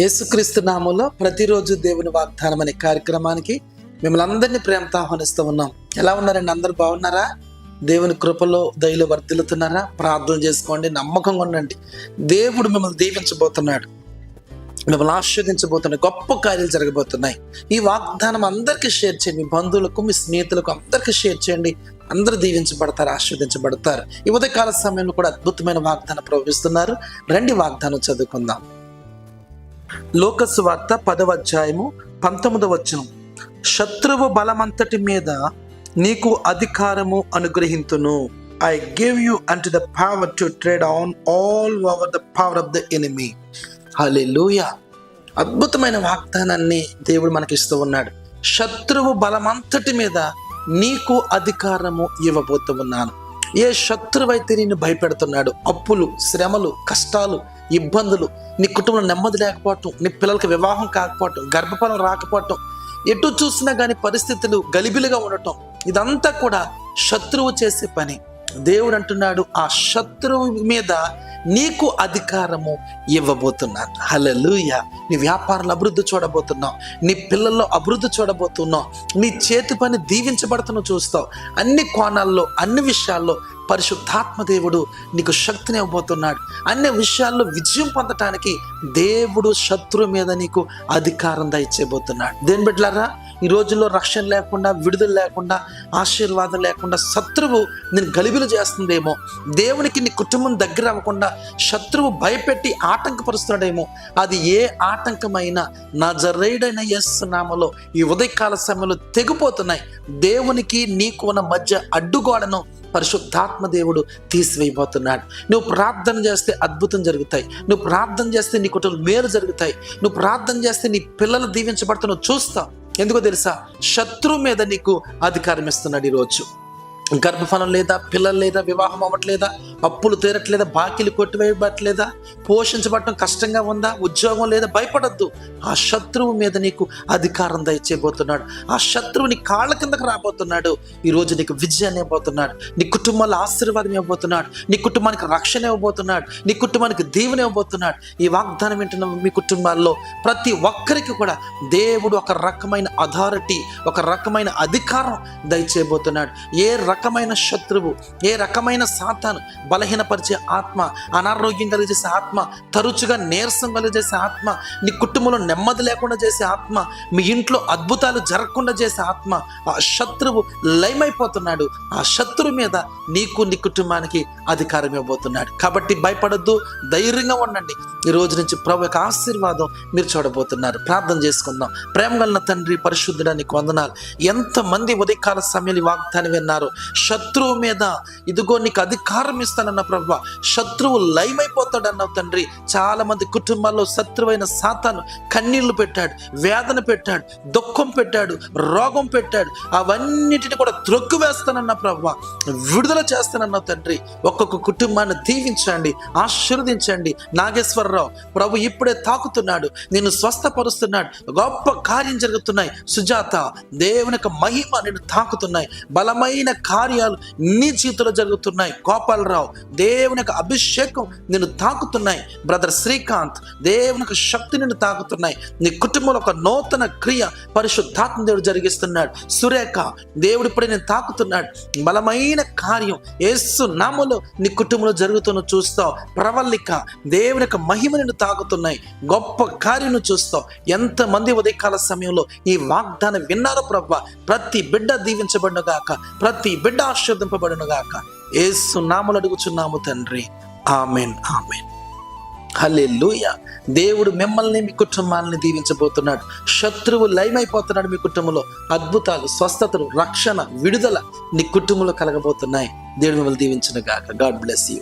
యేసుక్రీస్తు నామంలో ప్రతిరోజు దేవుని వాగ్దానం అనే కార్యక్రమానికి మిమ్మల్ని అందరినీ ప్రేమతో ఆహ్వానిస్తూ ఉన్నాం. ఎలా ఉన్నారండి? అందరు బాగున్నారా? దేవుని కృపలో దయలు వర్ధిల్లుతున్నారా? ప్రార్థన చేసుకోండి నమ్మకంగా ఉండండి. దేవుడు మిమ్మల్ని దీవించబోతున్నాడు. మిమ్మల్ని ఆస్వాదించబోతున్నాయి గొప్ప కార్యాలు జరగబోతున్నాయి. ఈ వాగ్దానం అందరికీ షేర్ చేయండి. మీ బంధువులకు మీ స్నేహితులకు అందరికీ షేర్ చేయండి. అందరూ దీవించబడతారు ఆస్వాదించబడతారు ఈ ఉదయకాల సమయంలో కూడా అద్భుతమైన వాగ్దానం ప్రవహిస్తున్నారు. రండి వాగ్దానం చదువుకుందాం. లోకసు వార్త పదవ అధ్యాయము పంతొమ్మిదవ వచనం. శత్రువు బలమంతటి మీద నీకు అధికారము అనుగ్రహింతును. I give you unto the power to tread on all over the power of the enemy లూయ అద్భుతమైన వాగ్దానాన్ని దేవుడు మనకి ఇస్తూ ఉన్నాడు. శత్రువు బలమంతటి మీద నీకు అధికారము ఇవ్వబోతూ ఉన్నాను. ఏ శత్రువైతే నిన్ను భయపెడుతున్నాడు అప్పులు శ్రమలు కష్టాలు ఇబ్బందులు. నీ కుటుంబంలో నెమ్మది లేకపోవటం నీ పిల్లలకి వివాహం కాకపోవటం గర్భఫలం రాకపోవటం ఎటు చూసినా కానీ పరిస్థితులు గలిబిలుగా ఉండటం ఇదంతా కూడా శత్రువు చేసే పని. దేవుడు అంటున్నాడు ఆ శత్రువు మీద నీకు అధికారము ఇవ్వబోతున్నాను. హలలుయ నీ వ్యాపారంలో అభివృద్ధి చూడబోతున్నావు నీ పిల్లల్లో అభివృద్ధి చూడబోతున్నావు నీ చేతి పని దీవించబడుతున్న చూస్తావు. అన్ని కోణాల్లో అన్ని విషయాల్లో పరిశుద్ధాత్మ దేవుడు నీకు శక్తిని ఇవ్వబోతున్నాడు. అన్ని విషయాల్లో విజయం పొందటానికి దేవుడు శత్రువు మీద నీకు అధికారం దయచేయబోతున్నాడు. దేని బిడ్డలారా ఈ రోజుల్లో రక్షణ లేకుండా విడుదల లేకుండా ఆశీర్వాదం లేకుండా శత్రువు నేను గలిబిలు చేస్తుందేమో దేవునికి నీ కుటుంబం దగ్గర అవ్వకుండా శత్రువు భయపెట్టి ఆటంకపరుస్తున్నాడేమో అది ఏ ఆటంకమైనా నా జరైడైన ఎస్ నామలో ఈ ఉదయకాల సమయంలో తెగిపోతున్నాయి. దేవునికి నీకు ఉన్న మధ్య అడ్డుగోడను పరిశుద్ధాత్మ దేవుడు తీసివేయబోతున్నాడు. నువ్వు ప్రార్థన చేస్తే అద్భుతం జరుగుతాయి. నువ్వు ప్రార్థన చేస్తే నీ కుటుంబం మేలు జరుగుతాయి. నువ్వు ప్రార్థన చేస్తే నీ పిల్లలు దీవించబడుతున్నావు చూస్తావు. ఎందుకో తెలుసా? శత్రువు మీద నీకు అధికారం ఇస్తున్నాడు ఈరోజు. గర్భఫలం లేదా పిల్లలు లేదా వివాహం అవ్వట్లేదా? అప్పులు తీరట్లేదా? బాకీలు కొట్టివేయబట్లేదా పోషించబడటం కష్టంగా ఉందా? ఉద్యోగం లేదా? భయపడద్దు. ఆ శత్రువు మీద నీకు అధికారం దయచేయబోతున్నాడు. ఆ శత్రువు నీ కాళ్ళ కిందకు రాబోతున్నాడు. ఈరోజు నీకు విజయాన్ని ఇవ్వబోతున్నాడు. నీ కుటుంబంలో ఆశీర్వాదం ఇవ్వబోతున్నాడు. నీ కుటుంబానికి రక్షణ ఇవ్వబోతున్నాడు. నీ కుటుంబానికి దీవెన ఇవ్వబోతున్నాడు. ఈ వాగ్దానం వింటున్న మీ కుటుంబాల్లో ప్రతి ఒక్కరికి కూడా దేవుడు ఒక రకమైన అథారిటీ ఒక రకమైన అధికారం దయచేయబోతున్నాడు. ఏ రకమైన శత్రువు ఏ రకమైన సాతాను బలహీనపరిచే ఆత్మ అనారోగ్యం కలిగజేసే ఆత్మ తరచుగా నీరసం కలిగజేసే ఆత్మ నీ కుటుంబంలో నెమ్మది లేకుండా చేసే ఆత్మ మీ ఇంట్లో అద్భుతాలు జరగకుండా చేసే ఆత్మ ఆ శత్రువు లయమైపోతున్నాడు. ఆ శత్రువు మీద నీకు నీ కుటుంబానికి అధికారం ఇవ్వబోతున్నాడు. కాబట్టి భయపడొద్దు ధైర్యంగా ఉండండి. ఈ రోజు నుంచి ప్రభు యొక్క ఆశీర్వాదం మీరు చూడబోతున్నారు. ప్రార్థన చేసుకుందాం. ప్రేమ గలన తండ్రి పరిశుద్ధుడానికి వందనాలు. ఎంతమంది ఉదయకాల సమయంలో వాగ్దానం విన్నారు. శత్రువు మీద ఇదిగో నీకు అధికారం ఇస్తానన్న ప్రభు. శత్రువు లయమైపోతాడన్నావు తండ్రి. చాలా మంది కుటుంబాల్లో శత్రువైన సాతాను కన్నీళ్ళు పెట్టాడు వేదన పెట్టాడు దుఃఖం పెట్టాడు రోగం పెట్టాడు. అవన్నిటిని కూడా త్రొక్కు వేస్తానన్న ప్రభు. విడుదల చేస్తానన్న తండ్రి. ఒక్కొక్క కుటుంబాన్ని దీవించండి ఆశీర్వదించండి. నాగేశ్వరరావు ప్రభు ఇప్పుడే తాకుతున్నాడు నేను స్వస్థపరుస్తున్నాడు. గొప్ప కార్యం జరుగుతున్నాయి. సుజాత దేవుని యొక్క మహిమ నేను తాకుతున్నాయి. బలమైన కార్యాలు నీ జీవితంలో జరుగుతున్నాయి. గోపాలరావు దేవుని యొక్క అభిషేకం నిన్ను తాకుతున్నాయి. బ్రదర్ శ్రీకాంత్ దేవుని యొక్క శక్తి నిన్ను తాకుతున్నాయి. నీ కుటుంబంలో ఒక నూతన క్రియ పరిశుద్ధాత్మ దేవుడు జరిగిస్తున్నాడు. సురేఖ దేవుడు ఇప్పుడే నేను తాకుతున్నాడు. బలమైన కార్యం ఏసు నామలో నీ కుటుంబంలో జరుగుతున్న చూస్తావు. ప్రవల్లిక దేవుని యొక్క మహిమ నిన్ను తాకుతున్నాయి. గొప్ప కార్యం చూస్తావు. ఎంతమంది ఉదయకాల సమయంలో ఈ వాగ్దానం విన్నారో ప్రభ ప్రతి బిడ్డ దీవించబడినగాక ప్రతి బిడ్డ బిడ్డ గాక ఏసు నామలు అడుగుచున్నాము తండ్రి. Amen amen. హల్లెలూయ. దేవుడు మిమ్మల్ని మీ కుటుంబాలని దీవించబోతున్నాడు. శత్రువు లయమైపోతున్నాడు మీ కుటుంబంలో. అద్భుతాలు స్వస్థతలు రక్షణ విడుదల నీ కుటుంబంలో కలగబోతున్నాయి. దేవుడు మిమ్మల్ని దీవించిన గాక గాడ్ బ్లెస్ యూ.